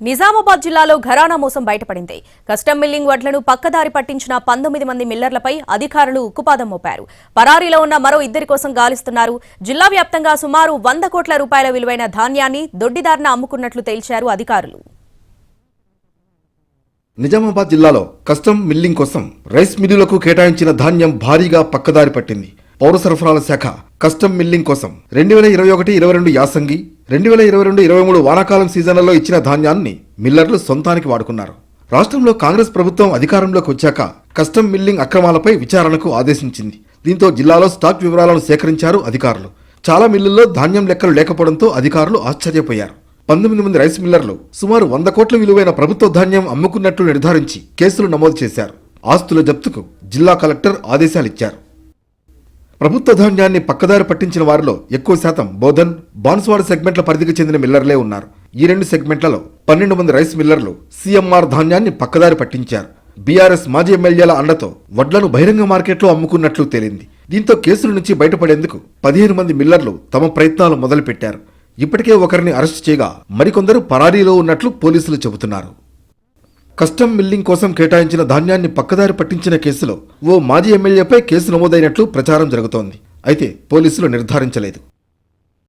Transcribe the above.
నిజామాబాద్ జిల్లాలో ఘరానా మోసం బయటపడింది. కస్టమ్ మిల్లింగ్ వడ్లను పక్కదారి పట్టించిన పంతొమ్మిది మంది మిల్లర్లపై అధికారులు ఉక్కుపాదం మోపారు. పరారీలో ఉన్న మరో ఇద్దరి కోసం గాలిస్తున్నారు. జిల్లా వ్యాప్తంగా సుమారు వంద కోట్ల రూపాయల విలువైన ధాన్యాన్ని దొడ్డిదారిన అమ్ముకున్నట్లు తేల్చారు అధికారులు. నిజామాబాద్ జిల్లాలో కస్టమ్ మిల్లింగ్ కోసం రైస్ మిల్లులకు కేటాయించిన ధాన్యం భారీగా పక్కదారి పట్టింది. పౌర సరఫరాల శాఖ కస్టమ్ మిల్లింగ్ కోసం రెండు వేల ఇరవై ఒకటి ఇరవై రెండు యాసంగి రెండు వేల ఇరవై రెండు ఇరవై మూడు వానాకాలం సీజన్లలో ఇచ్చిన ధాన్యాన్ని మిల్లర్లు సొంతానికి వాడుకున్నారు. రాష్ట్రంలో కాంగ్రెస్ ప్రభుత్వం అధికారంలోకి వచ్చాక కస్టమ్ మిల్లింగ్ అక్రమాలపై విచారణకు ఆదేశించింది. దీంతో జిల్లాలో స్టాక్ వివరాలను సేకరించారు అధికారులు. చాలా మిల్లుల్లో ధాన్యం లెక్కలు లేకపోవడంతో అధికారులు ఆశ్చర్యపోయారు. పంతొమ్మిది మంది రైస్ మిల్లర్లు సుమారు వంద కోట్ల విలువైన ప్రభుత్వ ధాన్యం అమ్ముకున్నట్లు నిర్ధారించి కేసులు నమోదు చేశారు. ఆస్తుల జప్తుకు జిల్లా కలెక్టర్ ఆదేశాలిచ్చారు ప్రభుత్వ ధాన్యాన్ని పక్కదారి పట్టించిన వారిలో ఎక్కువ శాతం బోధన్ బాన్స్వాడ సెగ్మెంట్ల పరిధికి చెందిన మిల్లర్లే ఉన్నారు. ఈ రెండు సెగ్మెంట్లలో పన్నెండు మంది రైస్ మిల్లర్లు సీఎంఆర్ ధాన్యాన్ని పక్కదారి పట్టించారు. బీఆర్ఎస్ మాజీ ఎమ్మెల్యేల అండతో వడ్లను బహిరంగ మార్కెట్లో అమ్ముకున్నట్లు తేలింది. దీంతో కేసుల నుంచి బయటపడేందుకు పదిహేను మంది మిల్లర్లు తమ ప్రయత్నాలు మొదలుపెట్టారు. ఇప్పటికే ఒకరిని అరెస్ట్ చేయగా మరికొందరు పరారీలో ఉన్నట్లు పోలీసులు చెబుతున్నారు. కస్టమ్ మిల్లింగ్ కోసం కేటాయించిన ధాన్యాన్ని పక్కదారి పట్టించిన కేసులో ఓ మాజీ ఎమ్మెల్యేపై కేసు నమోదైనట్లు ప్రచారం జరుగుతోంది. అయితే పోలీసులు నిర్ధారించలేదు.